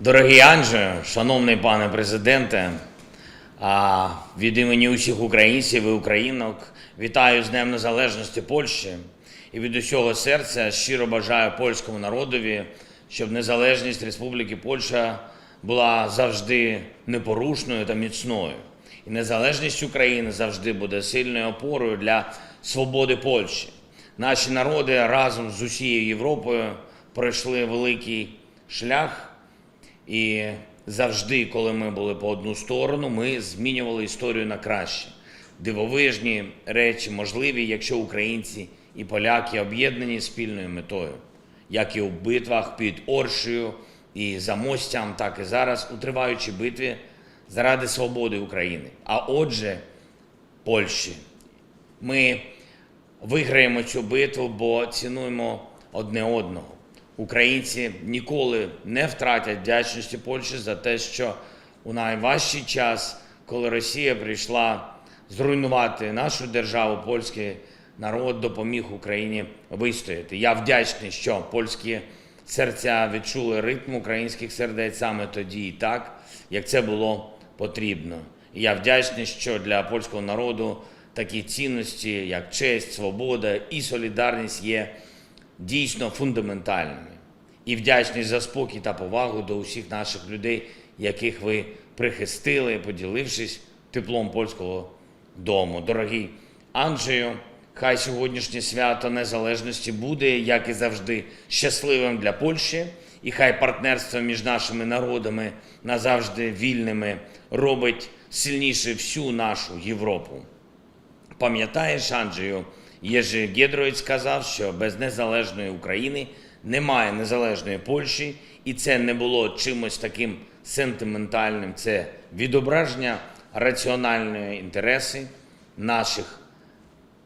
Дорогий Анже, шановний пане президенте, від імені усіх українців і українок вітаю з Днем Незалежності Польщі і від усього серця щиро бажаю польському народові, щоб незалежність Республіки Польща була завжди непорушною та міцною. І незалежність України завжди буде сильною опорою для свободи Польщі. Наші народи разом з усією Європою пройшли великий шлях. І завжди, коли ми були по одну сторону, ми змінювали історію на краще. Дивовижні речі можливі, якщо українці і поляки об'єднані спільною метою, як і у битвах під Оршею і Замостям, так і зараз у триваючій битві заради свободи України. А отже, Польщі. Ми виграємо цю битву, бо цінуємо одне одного. Українці ніколи не втратять вдячності Польщі за те, що у найважчий час, коли Росія прийшла зруйнувати нашу державу, польський народ допоміг Україні вистояти. Я вдячний, що польські серця відчули ритм українських сердець саме тоді і так, як це було потрібно. І я вдячний, що для польського народу такі цінності, як честь, свобода і солідарність, є дійсно фундаментальними. І вдячний за спокій та повагу до усіх наших людей, яких ви прихистили, поділившись теплом польського дому. Дорогий Анджею, хай сьогоднішнє свято незалежності буде, як і завжди, щасливим для Польщі, і хай партнерство між нашими народами назавжди вільними робить сильніше всю нашу Європу. Пам'ятаєш, Анджею, Єжи Гєдроїць сказав, що без незалежної України немає незалежної Польщі, і це не було чимось таким сентиментальним. Це відображення раціональної інтереси наших,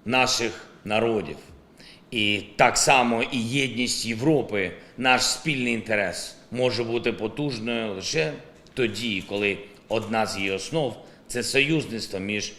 наших народів. І так само і єдність Європи, наш спільний інтерес, може бути потужною лише тоді, коли одна з її основ це союзництво між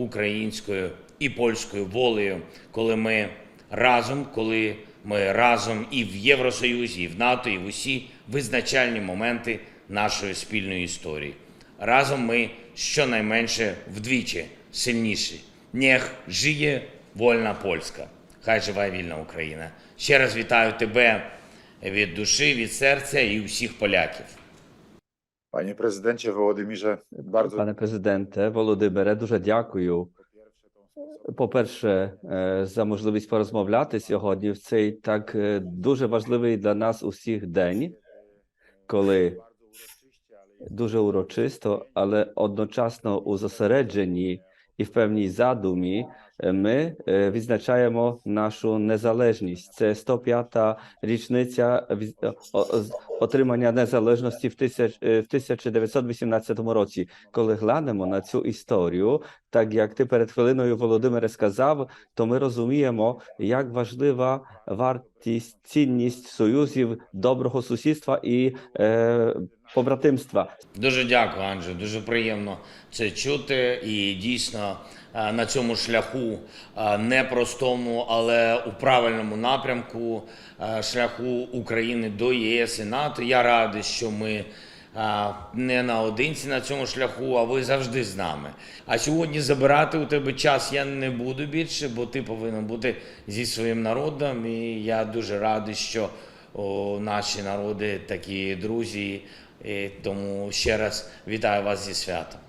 українською і польською волею, коли ми разом, коли ми разом і в Євросоюзі, і в НАТО, і в усі визначальні моменти нашої спільної історії. Разом ми щонайменше вдвічі сильніші. Нех жиє вольна Польська. Хай живе вільна Україна. Ще раз вітаю тебе від душі, від серця і усіх поляків. Panie prezydencie Wołodymirze, bardzo Пане президенте Володимире, дуже дякую. По-перше, за можливість порозмовляти сьогодні в цей так дуже важливий для нас усіх день, коли дуже урочисто, але одночасно у зосередженні і в певній задумі ми відзначаємо нашу незалежність. Це 105-та річниця отримання незалежності в тисяч- е, в 1918 році. Коли глянемо на цю історію, так як ти перед хвилиною Володимире сказав, то ми розуміємо, як важлива вартість, цінність союзів доброго сусідства і е, побратимства. Дуже дякую, Анже. Дуже приємно це чути. І дійсно на цьому шляху е, непростому, але у правильному напрямку е, шляху України до ЄС і НАТО. Я радий, що ми. е, Не наодинці на цьому шляху, а ви завжди з нами. А сьогодні забирати у тебе час я не буду більше, бо ти повинен бути зі своїм народом. І я дуже радий, що о, наші народи такі друзі. І тому ще раз вітаю вас зі святом.